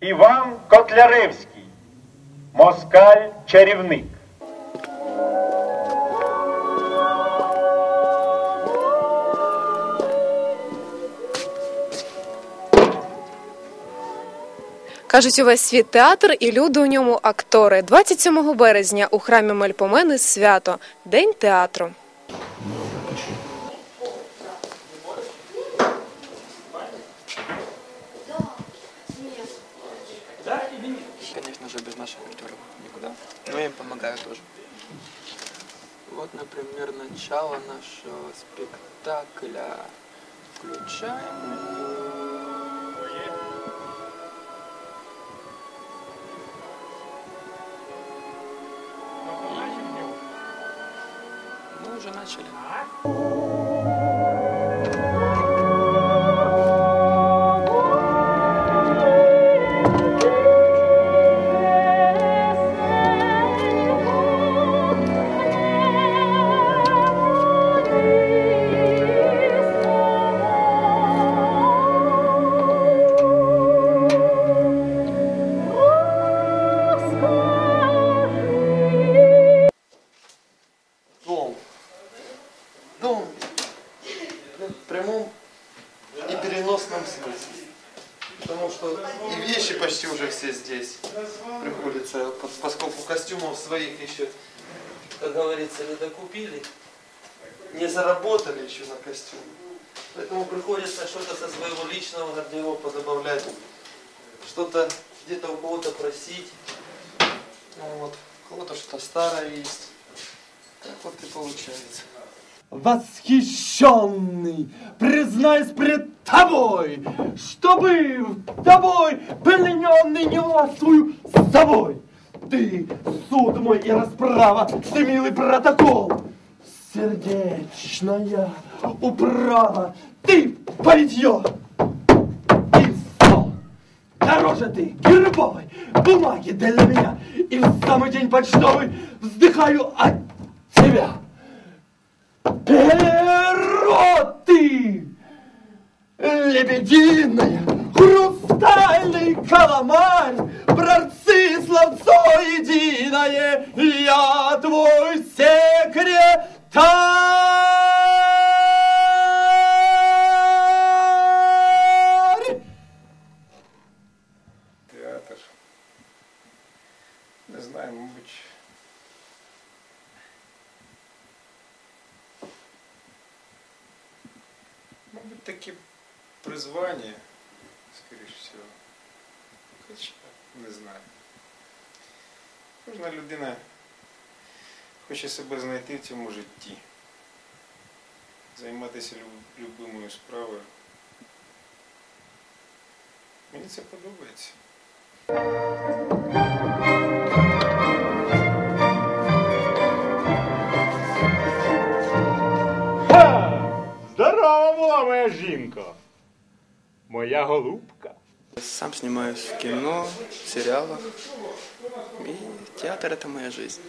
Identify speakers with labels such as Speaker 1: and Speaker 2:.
Speaker 1: Іван Котляревський, москаль чарівник.
Speaker 2: Кажуть, увесь світ театр і люди у ньому актори. 27 березня у храмі Мельпомени свято День театру.
Speaker 3: Без наших актеров никуда. Но я им помогаю тоже. Вот, например, начало нашего спектакля. Включаем. Мы уже начали. Переносном смысле. Потому что и вещи почти уже все здесь приходится, по- поскольку костюмов своих еще, как говорится, не докупили, не заработали еще на костюм. Поэтому приходится что-то со своего личного гардероба добавлять, что-то где-то у кого-то просить. Ну вот, у кого-то что-то старое есть. Так вот и получается.
Speaker 4: восхищенный, признаюсь пред тобой, что быв тобой плененный не властвую с собой. Ты суд мой и расправа, ты милый протокол, сердечная управа, ты политье и стол. Дороже ты гербовой бумаги для меня, и в самый день почтовый вздыхаю от тебя. Перо ты, лебединая, хрустальный каламарь, Братцы, словцо единое, я твой секретарь.
Speaker 5: Театр. Не знаю, мабуть. Мабуть, таке призвання, скоріш всього. Хоча не знаю. Кожна людина хоче себе знайти в цьому житті. Займатися любимою справою. Мені це подобається.
Speaker 1: Була моя жінка. Моя голубка.
Speaker 3: Сам снимаюсь в кино, в сериалах. И театр это моя жизнь.